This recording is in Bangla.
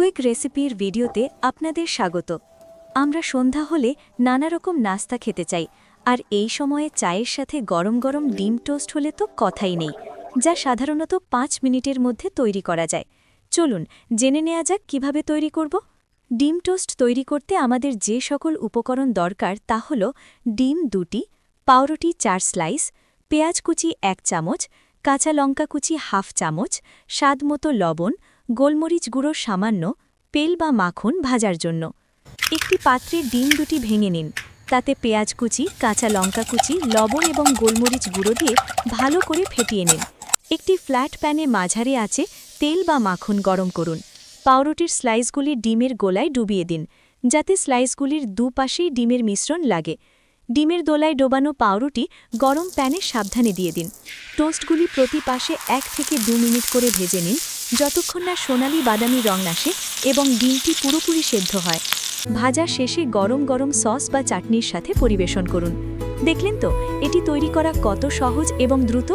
কুইক রেসিপির ভিডিওতে আপনাদের স্বাগত। আমরা সন্ধ্যা হলে নানা রকম নাস্তা খেতে চাই, আর এই সময়ে চায়ের সাথে গরম গরম ডিম টোস্ট হলে তো কথাই নেই, যা সাধারণত পাঁচ মিনিটের মধ্যে তৈরি করা যায়। চলুন, জেনে নেওয়া যাক কীভাবে তৈরি করব। ডিম টোস্ট তৈরি করতে আমাদের যে সকল উপকরণ দরকার তা হল ডিম দুটি, পাউরুটি চার স্লাইস, পেঁয়াজ কুচি এক চামচ, কাঁচা লঙ্কা কুচি হাফ চামচ স্বাদমতো লবণ গোলমরিচ গুঁড়ো সামান্য, তেল বা মাখন ভাজার জন্য। একটি পাত্রে ডিম দুটি ভেঙে নিন। তাতে পেঁয়াজ কুচি, কাঁচা লঙ্কা কুচি, লবণ এবং গোলমরিচ গুঁড়ো দিয়ে ভালো করে ফেটিয়ে নিন। একটি ফ্ল্যাট প্যানে মাঝারি আছে তেল বা মাখন গরম করুন। পাউরুটির স্লাইসগুলি ডিমের গোলায় ডুবিয়ে দিন, যাতে স্লাইসগুলির দুপাশেই ডিমের মিশ্রণ লাগে। ডিমের দোলায় ডোবানো পাউরুটি গরম প্যানে সাবধানে দিয়ে দিন। টোস্টগুলি প্রতি পাশে এক থেকে দু মিনিট করে ভেজে নিন। যতক্ষণ না সোনালি বাদামি রং আসে এবং ডিমটি পুরোপুরি সেদ্ধ হয়। ভাজা শেষে গরম গরম সস বা চাটনির সাথে পরিবেশন করুন। দেখলেন তো, এটি তৈরি করা কত সহজ এবং দ্রুত?